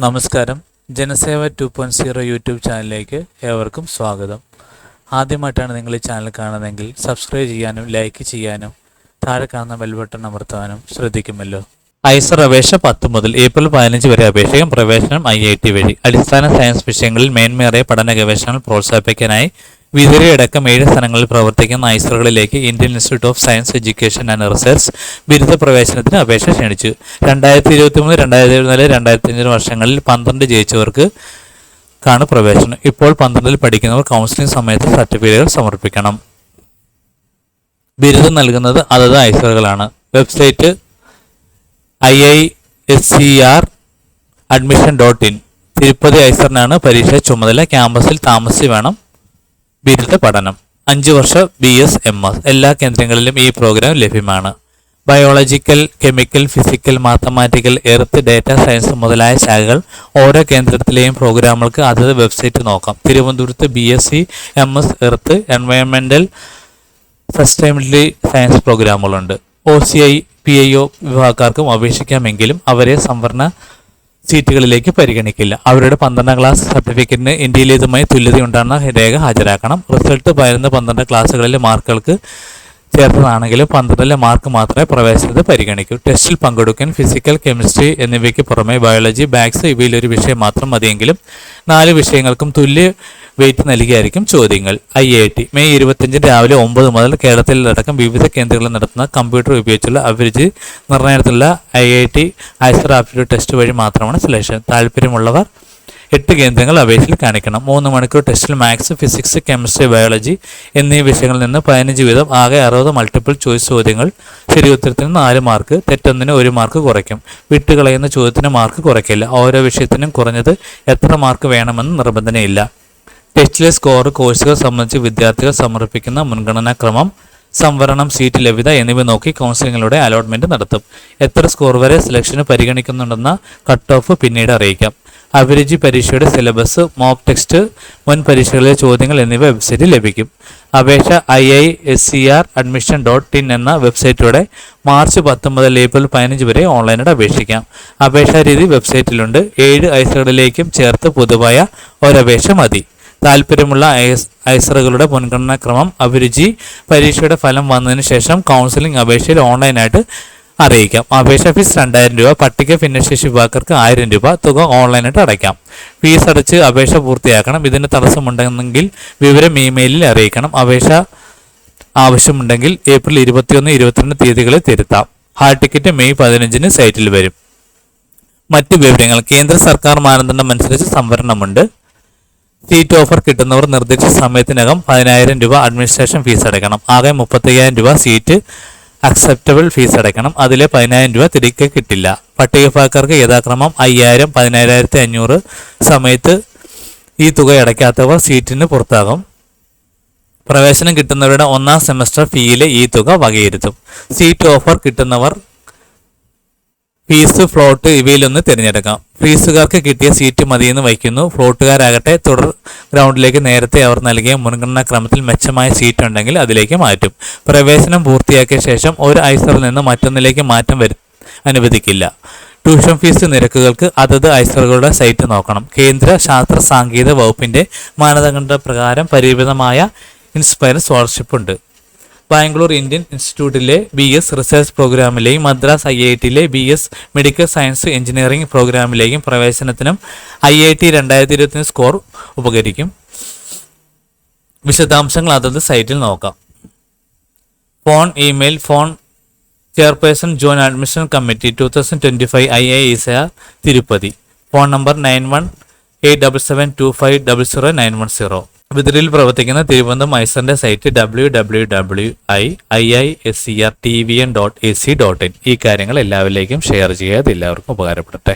നമസ്കാരം. Janaseva two point zero YouTube ചാനലിലേക്ക് ഏവർക്കും സ്വാഗതം. ആദ്യമായിട്ടാണ് നിങ്ങൾ ഈ ചാനൽ കാണുന്നതെങ്കിൽ സബ്സ്ക്രൈബ് ചെയ്യാനും ലൈക്ക് ചെയ്യാനും താഴെ കാണുന്ന ബെൽ ബട്ടൺ അമർത്താനും ശ്രദ്ധിക്കുമല്ലോ. ഐസർ അപേക്ഷ പത്ത് മുതൽ ഏപ്രിൽ പതിനഞ്ച് വരെ അപേക്ഷയും പ്രവേശനം ഐ ഐ ടി വഴി. അടിസ്ഥാന സയൻസ് വിഷയങ്ങളിൽ മേന്മയേറിയ പഠന ഗവേഷണങ്ങൾ പ്രോത്സാഹിപ്പിക്കാനായി വിതുരയടക്കം ഏഴ് സ്ഥലങ്ങളിൽ പ്രവർത്തിക്കുന്ന ഐസറുകളിലേക്ക് Indian institute of science education and research ബിരുദ പ്രവേശനത്തിന് അപേക്ഷ ക്ഷണിച്ചു. രണ്ടായിരത്തി ഇരുപത്തി മൂന്ന് രണ്ടായിരത്തി ഇരുപത്തിനാല് രണ്ടായിരത്തി അഞ്ച് വർഷങ്ങളിൽ പന്ത്രണ്ട് ജയിച്ചവർക്ക് ക്കാണ് പ്രവേശനം. ഇപ്പോൾ പന്ത്രണ്ടിൽ പഠിക്കുന്നവർ കൗൺസിലിംഗ് സമയത്ത് സർട്ടിഫിക്കറ്റുകൾ സമർപ്പിക്കണം. ബിരുദം നൽകുന്നത് അതത് ഐസറുകളാണ് website I I S C R admission dot in. Tirupati ഐസറിനാണ് പരീക്ഷ ചുമതല. ക്യാമ്പസിൽ താമസിച്ച് വേണം ബിരുദ പഠനം. അഞ്ച് വർഷം ബി എസ് എം എസ്. എല്ലാ കേന്ദ്രങ്ങളിലും ഈ പ്രോഗ്രാം ലഭ്യമാണ്. Biological chemical physical mathematical earth data science മുതലായ ശാഖകൾ ഓരോ കേന്ദ്രത്തിലെയും പ്രോഗ്രാമുകൾക്ക് അതത് വെബ്സൈറ്റ് നോക്കാം. തിരുവനന്തപുരത്ത് B S C M S earth എൻവയോൺമെന്റൽ sustainability science പ്രോഗ്രാമുകളുണ്ട് O C I P I O വിഭാഗക്കാർക്കും അപേക്ഷിക്കാമെങ്കിലും അവരെ സംവരണ സീറ്റുകളിലേക്ക് പരിഗണിക്കില്ല. അവരുടെ പന്ത്രണ്ടാം ക്ലാസ് സർട്ടിഫിക്കറ്റിന് ഇന്ത്യയിലേതുമായി തുല്യതയുണ്ടാകുന്ന രേഖ ഹാജരാക്കണം. റിസൾട്ട് പതിനൊന്ന് പന്ത്രണ്ട് ക്ലാസ്സുകളിലെ മാർക്കുകൾക്ക് ചേർത്തതാണെങ്കിലും പന്ത്രണ്ടിലെ മാർക്ക് മാത്രമേ പ്രവേശനത്തെ പരിഗണിക്കൂ. ടെസ്റ്റിൽ പങ്കെടുക്കാൻ ഫിസിക്കൽ കെമിസ്ട്രി എന്നിവയ്ക്ക് പുറമെ ബയോളജി ബാക്സ് ഇവയിലൊരു വിഷയം മാത്രം മതിയെങ്കിലും നാല് വിഷയങ്ങൾക്കും തുല്യ വെയിറ്റ് നൽകിയായിരിക്കും ചോദ്യങ്ങൾ. ഐ ഐ ടി മെയ് ഇരുപത്തിയഞ്ചിന് രാവിലെ ഒമ്പത് മുതൽ കേരളത്തിലടക്കം വിവിധ കേന്ദ്രങ്ങളിൽ നടത്തുന്ന കമ്പ്യൂട്ടർ ഉപയോഗിച്ചുള്ള അഭിരുചി നിർണയത്തിലുള്ള I I T IISER aptitude test വഴി മാത്രമാണ് സെലക്ഷൻ താല്പര്യമുള്ളവർ എട്ട് കേന്ദ്രങ്ങൾ അപേക്ഷയിൽ കാണിക്കണം. മൂന്ന് മണിക്കൂർ ടെസ്റ്റിൽ മാത്സ് ഫിസിക്സ് കെമിസ്ട്രി ബയോളജി എന്നീ വിഷയങ്ങളിൽ നിന്ന് പതിനഞ്ച് വീതം ആകെ അറുപത് മൾട്ടിപ്പിൾ ചോയ്സ് ചോദ്യങ്ങൾ. ശരി ഉത്തരത്തിന് നാല് മാർക്ക് തെറ്റൊന്നിന് ഒരു മാർക്ക് കുറയ്ക്കും. വിട്ടുകളയുന്ന ചോദ്യത്തിന് മാർക്ക് കുറയ്ക്കില്ല. ഓരോ വിഷയത്തിനും കുറഞ്ഞത് എത്ര മാർക്ക് വേണമെന്ന് നിബന്ധനയില്ല ടെസ്റ്റിലെ സ്കോർ കോഴ്സുകൾ സംബന്ധിച്ച് വിദ്യാർത്ഥികൾ സമർപ്പിക്കുന്ന മുൻഗണനാക്രമം സംവരണം സീറ്റ് ലഭ്യത എന്നിവ നോക്കി കൗൺസിലിങ്ങിലൂടെ അലോട്ട്മെന്റ് നടത്തും. എത്ര സ്കോർ വരെ സെലക്ഷന് പരിഗണിക്കുന്നുണ്ടെന്ന കട്ട് ഓഫ് പിന്നീട് അറിയിക്കാം. അഭിരുചി പരീക്ഷയുടെ സിലബസ് മോക്ക് ടെക്സ്റ്റ് മുൻ പരീക്ഷകളിലെ ചോദ്യങ്ങൾ എന്നിവ വെബ്സൈറ്റിൽ ലഭിക്കും. അപേക്ഷ I I S C R admission dot in എന്ന വെബ്സൈറ്റിലൂടെ മാർച്ച് പത്ത് മുതൽ ഏപ്രിൽ പതിനഞ്ച് വരെ ഓൺലൈനായിട്ട് അപേക്ഷിക്കാം. അപേക്ഷാ രീതി വെബ്സൈറ്റിലുണ്ട് ഏഴ് ഐസുകളിലേക്കും ചേർത്ത് പൊതുവായ ഒരപേക്ഷ മതി. താല്പര്യമുള്ള ഐസ് ഐസറുകളുടെ മുൻഗണനാ ക്രമം അഭിരുചി പരീക്ഷയുടെ ഫലം വന്നതിന് ശേഷം കൗൺസിലിംഗ് അപേക്ഷയിൽ ഓൺലൈനായിട്ട് അറിയിക്കാം. അപേക്ഷ ഫീസ് രണ്ടായിരം രൂപ പട്ടിക ഭിന്നശേഷി വിഭാഗക്കാർക്ക് ആയിരം രൂപ തുക ഓൺലൈനായിട്ട് അടയ്ക്കാം. ഫീസ് അടച്ച് അപേക്ഷ പൂർത്തിയാക്കണം. ഇതിന് തടസ്സമുണ്ടെങ്കിൽ വിവരം ഇമെയിലിൽ അറിയിക്കണം. അപേക്ഷ ആവശ്യമുണ്ടെങ്കിൽ ഏപ്രിൽ ഇരുപത്തിയൊന്ന് ഇരുപത്തിരണ്ട് തീയതികളിൽ തിരുത്താം. ഹാൾ ടിക്കറ്റ് മെയ് പതിനഞ്ചിന് സൈറ്റിൽ വരും. മറ്റ് വിവരങ്ങൾ കേന്ദ്ര സർക്കാർ മാനദണ്ഡം അനുസരിച്ച് സംവരണമുണ്ട്. സീറ്റ് ഓഫർ കിട്ടുന്നവർ നിർദ്ദിഷ്ട സമയത്തിനകം പതിനായിരം രൂപ അഡ്മിനിസ്ട്രേഷൻ ഫീസ് അടയ്ക്കണം. ആകെ മുപ്പത്തയ്യായിരം രൂപ സീറ്റ് അക്സെപ്റ്റബിൾ ഫീസ് അടയ്ക്കണം. അതിലെ പതിനായിരം രൂപ തിരികെ കിട്ടില്ല. പട്ടികപ്പാക്കാർക്ക് യഥാക്രമം അയ്യായിരം പതിനായിരത്തി അഞ്ഞൂറ് സമയത്ത് ഈ തുക അടയ്ക്കാത്തവർ സീറ്റിന് പുറത്താകും. പ്രവേശനം കിട്ടുന്നവരുടെ ഒന്നാം സെമസ്റ്റർ ഫീയിലെ ഈ തുക വകയിരുത്തും. സീറ്റ് ഓഫർ കിട്ടുന്നവർ ഫീസ് ഫ്ലോട്ട് ഇവയിലൊന്ന് തിരഞ്ഞെടുക്കാം. ഫീസുകാർക്ക് കിട്ടിയ സീറ്റ് മതിയെന്ന് വയ്ക്കുന്നു ഫ്ലോട്ടുകാരാകട്ടെ തുടർ ഗ്രൗണ്ടിലേക്ക് നേരത്തെ അവർ നൽകിയ മുൻഗണനാ ക്രമത്തിൽ മെച്ചമായ സീറ്റ് ഉണ്ടെങ്കിൽ അതിലേക്ക് മാറ്റും. പ്രവേശനം പൂർത്തിയാക്കിയ ശേഷം ഒരു ഐസറിൽ നിന്ന് മറ്റൊന്നിലേക്ക് മാറ്റം വരു അനുവദിക്കില്ല. ട്യൂഷൻ ഫീസ് നിരക്കുകൾക്ക് അതത് ഐസറുകളുടെ സൈറ്റ് നോക്കണം. കേന്ദ്ര ശാസ്ത്ര സാങ്കേതിക വകുപ്പിന്റെ മാനദണ്ഡ പ്രകാരം പരിമിതമായ ഇൻസ്പയർ സ്കോളർഷിപ്പ് ഉണ്ട് ബാംഗ്ലൂർ ഇന്ത്യൻ ഇൻസ്റ്റിറ്റ്യൂട്ടിലെ ബി എസ് റിസർച്ച് പ്രോഗ്രാമിലെയും Madras I I ടിയിലെ B S medical science engineering പ്രോഗ്രാമിലേക്കും പ്രവേശനത്തിനും ഐ ഐ ടി രണ്ടായിരത്തി ഇരുപത്തിന് സ്കോർ ഉപകരിക്കും. വിശദാംശങ്ങൾ അതത് സൈറ്റിൽ നോക്കാം. Phone email phone chairperson joint admission committee two thousand twenty five IISER Tirupati. Phone number nine one eight double seven two five double zero nine one zero. വിതിരിൽ പ്രവർത്തിക്കുന്ന Thiruvananthapuram ഐസറിന്റെ site W W W I I I S C R T V N dot A C dot in. ഈ കാര്യങ്ങൾ എല്ലാവരിലേക്കും share ചെയ്യുക അത് എല്ലാവർക്കും ഉപകാരപ്പെടട്ടെ.